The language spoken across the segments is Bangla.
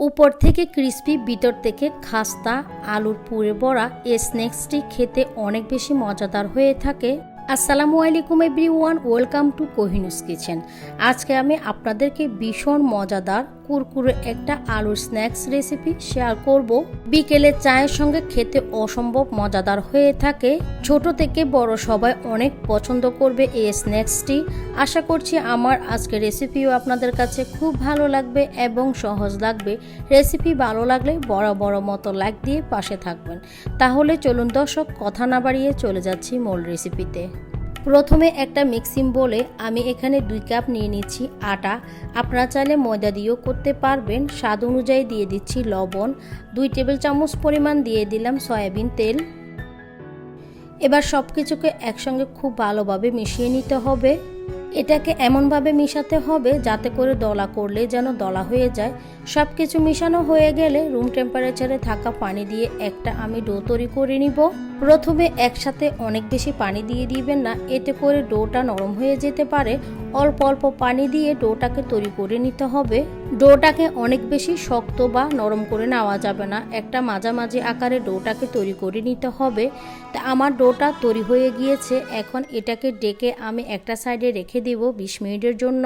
উপর থেকে ক্রিস্পি, ভিতর থেকে খাস্তা, আলুর পুরে বড়া, এ স্ন্যাক্সটি খেতে অনেক বেশি মজাদার হয়ে থাকে। আসসালামু আলাইকুম এভরিওয়ান, ওয়েলকাম টু কোহিনুস কিচেন। আজকে আমি আপনাদেরকে ভীষণ মজাদার কুরকুরে একটা আলুর স্ন্যাক্স রেসিপি শেয়ার করব। বিকেলে চায়ের সঙ্গে খেতে অসম্ভব মজাদার হয়ে থাকে। ছোট থেকে বড় সবাই অনেক পছন্দ করবে এই স্ন্যাক্সটি। আশা করছি আমার আজকের রেসিপিও আপনাদের কাছে খুব ভালো লাগবে এবং সহজ লাগবে। রেসিপি ভালো লাগলে বড় বড় মতো লাইক দিয়ে পাশে থাকবেন। তাহলে চলুন দর্শক, কথা না বাড়িয়ে চলে যাচ্ছি মূল রেসিপিতে প্রথমে একটা মিক্সিং বলে আমি এখানে দুই কাপ নিয়ে নিচ্ছি আটা। আপনারা চাইলে ময়দা দিয়েও করতে পারবেন। স্বাদ অনুযায়ী দিয়ে দিচ্ছি লবণ। দুই টেবিল চামচ পরিমাণ দিয়ে দিলাম সয়াবিন তেল। এবার সব কিছুকে একসঙ্গে খুব ভালোভাবে মিশিয়ে নিতে হবে। এটাকে এমনভাবে মিশাতে হবে যাতে করে দলা করলে যেন দলা হয়ে যায়। সব কিছু মিশানো হয়ে গেলে রুম টেম্পারেচারে থাকা পানি দিয়ে একটা আমি ডো তৈরি করে নিব। প্রথমে একসাথে অনেক বেশি পানি দিয়ে দিবেন না, এতে করে ডোটা নরম হয়ে যেতে পারে। অল্প অল্প পানি দিয়ে ডোটাকে তৈরি করে নিতে হবে। ডোটাকে অনেক বেশি শক্ত বা নরম করে নেওয়া যাবে না। একটা মাঝামাঝি আকারে ডোটাকে তৈরি করে নিতে হবে। তা আমার ডোটা তৈরি হয়ে গিয়েছে, এখন এটাকে ডেকে আমি একটা সাইডে রেখে দিব বিশ মিনিটের জন্য।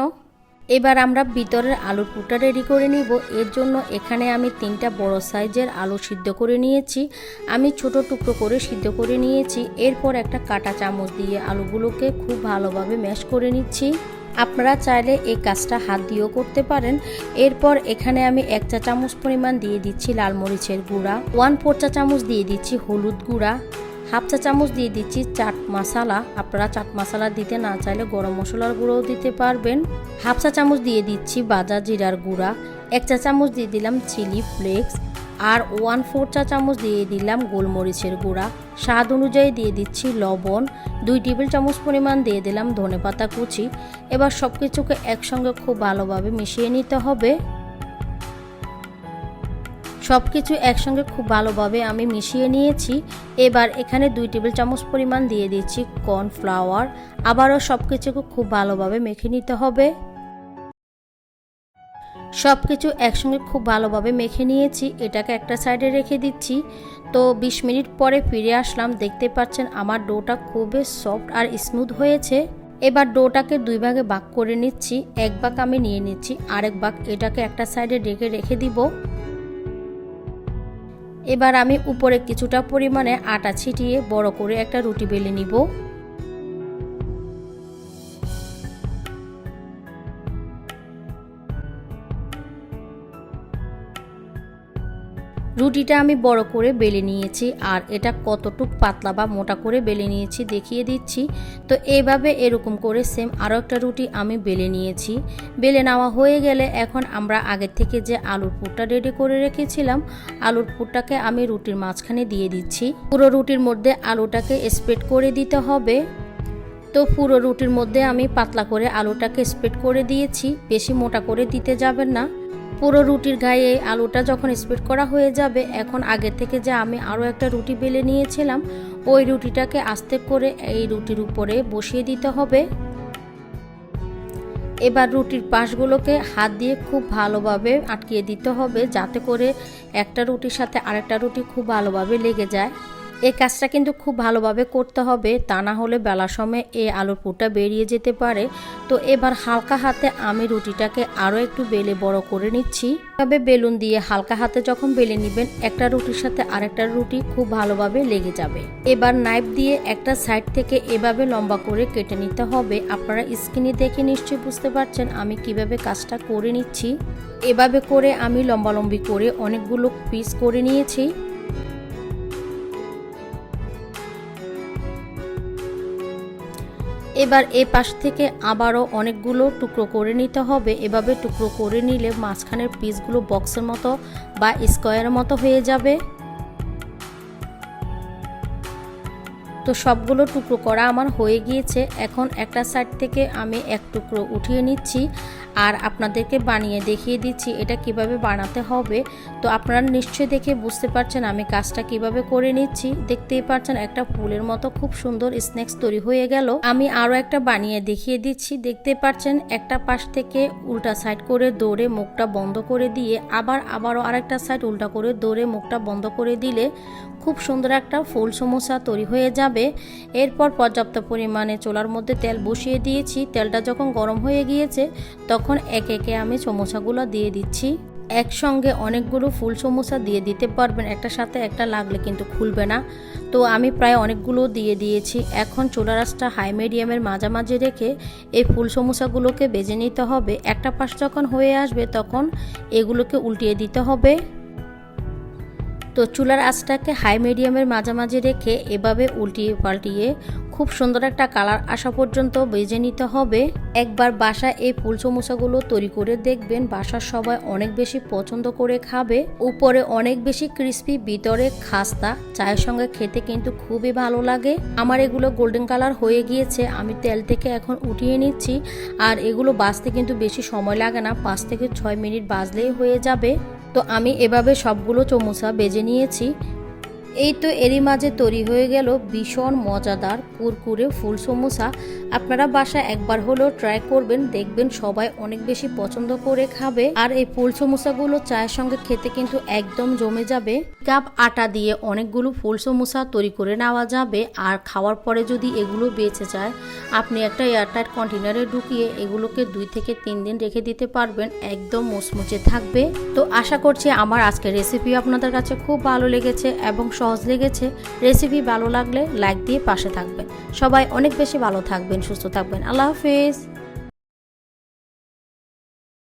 এবার আমরা ভিতরের আলুর পুটা রেডি করে নিব। এর জন্য এখানে আমি তিনটা বড় সাইজের আলু সিদ্ধ করে নিয়েছি। আমি ছোট টুকরো করে সিদ্ধ করে নিয়েছি। এরপর একটা কাটা চামচ দিয়ে আলুগুলোকে খুব ভালোভাবে ম্যাশ করে নিচ্ছি। আপনারা চাইলে এই কাজটা হাত দিয়েও করতে পারেন। এরপর এখানে আমি এক চা চামচ পরিমাণ দিয়ে দিচ্ছি লাল মরিচের গুঁড়া। ওয়ান ফোর চা চামচ দিয়ে দিচ্ছি হলুদ গুঁড়া। হাফ চা চামচ দিয়ে দিচ্ছি চাট মশলা। আপনারা চাট মশলা দিতে না চাইলে গরম মশলার গুঁড়োও দিতে পারবেন। হাফ চা চামচ দিয়ে দিচ্ছি বাজা জিরার গুঁড়া। এক চা চামচ দিয়ে দিলাম চিলি ফ্লেক্স। আর ওয়ান ফোর চা চামচ দিয়ে দিলাম গোলমরিচের গুঁড়া। স্বাদ অনুযায়ী দিয়ে দিচ্ছি লবণ। দুই টেবিল চামচ পরিমাণ দিয়ে দিলাম ধনেপাতা কুচি। এবার সব কিছুকে একসঙ্গে খুব ভালোভাবে মিশিয়ে নিতে হবে। সব কিছু একসঙ্গে খুব ভালোভাবে আমি মিশিয়ে নিয়েছি। এবার এখানে দুই টেবিল চামচ পরিমাণ দিয়ে দিচ্ছি কর্নফ্লাওয়ার। আবারও সব কিছুকে খুব ভালোভাবে মেখে নিতে হবে। সব কিছু একসঙ্গে খুব ভালোভাবে মেখে নিয়েছি। এটাকে একটা সাইডে রেখে দিচ্ছি। তো ২০ মিনিট পরে ফিরে আসলাম। দেখতে পাচ্ছেন আমার ডোটা খুবই সফট আর স্মুথ হয়েছে। এবার ডোটাকে দুই ভাগে ভাগ করে নিচ্ছি। এক ভাগ আমি নিয়ে নিচ্ছি। আরেক ভাগ এটাকে একটা সাইডে ডেকে রেখে দিব। এবার আমি উপরে কিছুটা পরিমাণে আটা ছিটিয়ে বড় করে একটা রুটি বেলে নিব। রুটিটা আমি বড় করে বেলে নিয়েছি আর এটা কতটুক পাতলা বা মোটা করে বেলে নিয়েছি দেখিয়ে দিচ্ছি। তো এইভাবে এরকম করে সেম আরও একটা রুটি আমি বেলে নিয়েছি। বেলে নেওয়া হয়ে গেলে এখন আমরা আগের থেকে যে আলুর পুরটা রেডি করে রেখেছিলাম, আলুর পুরটাকে আমি রুটির মাঝখানে দিয়ে দিচ্ছি। পুরো রুটির মধ্যে আলুটাকে স্প্রেড করে দিতে হবে। তো পুরো রুটির মধ্যে আমি পাতলা করে আলুটাকে স্প্রেড করে দিয়েছি, বেশি মোটা করে দিতে যাবেন না। পুরো রুটির গায়ে আলুটা যখন স্প্রেড করা হয়ে যাবে, এখন আগে থেকে যে আমি আরও একটা রুটি বেলে নিয়েছিলাম, ওই রুটিটাকে আস্তে করে এই রুটির উপরে বসিয়ে দিতে হবে। এবার রুটির পাশগুলোকে হাত দিয়ে খুব ভালোভাবে আটকিয়ে দিতে হবে, যাতে করে একটা রুটির সাথে আরেকটা রুটি খুব ভালোভাবে লেগে যায়। এই কাজটা কিন্তু খুব ভালোভাবে করতে হবে, তা না হলে বেলার সময় এই আলুর পুরটা বেরিয়ে যেতে পারে। তো এবার হালকা হাতে আমি রুটিটাকে আরও একটু বেলে বড় করে নিচ্ছি। তবে বেলুন দিয়ে হালকা হাতে যখন বেলে নেবেন, একটা রুটির সাথে আরেকটা রুটি খুব ভালোভাবে লেগে যাবে। এবার নাইফ দিয়ে একটা সাইড থেকে এভাবে লম্বা করে কেটে নিতে হবে। আপনারা স্ক্রিনে দেখে নিশ্চয়ই বুঝতে পারছেন আমি কীভাবে কাজটা করে নিচ্ছি। এভাবে করে আমি লম্বালম্বি করে অনেকগুলো পিস করে নিয়েছি। এবার এ পাশ থেকে আবারও অনেকগুলো টুকরো করে নিতে হবে। এভাবে টুকরো করে নিলে মাঝখানের পিসগুলো বক্সের মতো বা স্কোয়ারের মতো হয়ে যাবে। তো সবগুলো টুকরো করা আমার হয়ে গিয়েছে। এখন একটা সাইড থেকে আমি এক টুকরো উঠিয়ে নিচ্ছি আর আপনাদেরকে বানিয়ে দেখিয়ে দিচ্ছি এটা কীভাবে বানাতে হবে। তো আপনারা নিশ্চয়ই দেখে বুঝতে পারছেন আমি কাজটা কীভাবে করে নিচ্ছি। দেখতেই পারছেন একটা ফুলের মতো খুব সুন্দর স্ন্যাক্স তৈরি হয়ে গেল। আমি আরও একটা বানিয়ে দেখিয়ে দিচ্ছি। দেখতে পাচ্ছেন একটা পাশ থেকে উল্টা সাইড করে দৌড়ে মুখটা বন্ধ করে দিয়ে আবার আবারও আরেকটা সাইড উল্টা করে দৌড়ে মুখটা বন্ধ করে দিলে খুব সুন্দর একটা ফুল সমোসা তৈরি হয়ে যাবে। এরপর পর্যাপ্ত পরিমাণে চোলার মধ্যে তেল বসিয়ে দিয়েছি। তেলটা যখন গরম হয়ে গিয়েছে, তখন একে একে আমি সমোসাগুলো দিয়ে দিচ্ছি। একসঙ্গে অনেকগুলো ফুল সমোসা দিয়ে দিতে পারবেন। একটা সাথে একটা লাগলে কিন্তু খুলবে না। তো আমি প্রায় অনেকগুলো দিয়ে দিয়েছি। এখন চুলা রাসটা হাই মিডিয়ামের মাঝামাঝি রেখে এই ফুল সমোসাগুলোকে বেজে নিতে হবে। একটা পাশ যখন হয়ে আসবে, তখন এগুলোকে উল্টিয়ে দিতে হবে। তো চুলার আঁচটাকে হাই মিডিয়ামের মাঝামাঝি রেখে এভাবে উল্টিয়ে পাল্টিয়ে খুব সুন্দর একটা কালার আসা পর্যন্ত বেজে নিতে হবে। একবার বাসায় এই ফুল সমোসাগুলো তৈরি করে দেখবেন বাসার সবাই অনেক বেশি পছন্দ করে খাবে। উপরে অনেক বেশি ক্রিস্পি, ভিতরে খাস্তা। চায়ের সঙ্গে খেতে কিন্তু খুবই ভালো লাগে। আমার এগুলো গোল্ডেন কালার হয়ে গিয়েছে, আমি তেল থেকে এখন উঠিয়ে নিচ্ছি। আর এগুলো বাজতে কিন্তু বেশি সময় লাগে না, পাঁচ থেকে ছয় মিনিট বাজলেই হয়ে যাবে। তো আমি এভাবে সবগুলো চমুচা বেজে নিয়েছি। এই তো এরই মাঝে তৈরি হয়ে গেল ভীষণ মজাদার কুরকুরে ফুল সমোসা। আপনারা বাসায় একবার হলেও ট্রাই করবেন, দেখবেন সবাই অনেক বেশি পছন্দ করে খাবে। আর এই ফুল সমোসাগুলো চায়ের সঙ্গে খেতে কিন্তু একদম জমে যাবে। কাপ আটা দিয়ে অনেকগুলো ফুল সমোসা তৈরি করে নেওয়া যাবে। আর খাওয়ার পরে যদি এগুলো বেঁচে যায়, আপনি একটা এয়ারটাইট কন্টেনারে ঢুকিয়ে এগুলোকে দুই থেকে তিন দিন রেখে দিতে পারবেন। একদম মুচমুচে থাকবে। তো আশা করছি আমার আজকের রেসিপি আপনাদের কাছে খুব ভালো লেগেছে এবং সহজ লেগেছে। রেসিপি ভালো লাগলে লাইক দিয়ে পাশে থাকবেন। সবাই অনেক বেশি ভালো থাকবেন, সুস্থ থাকবেন। আল্লাহ হাফিজ।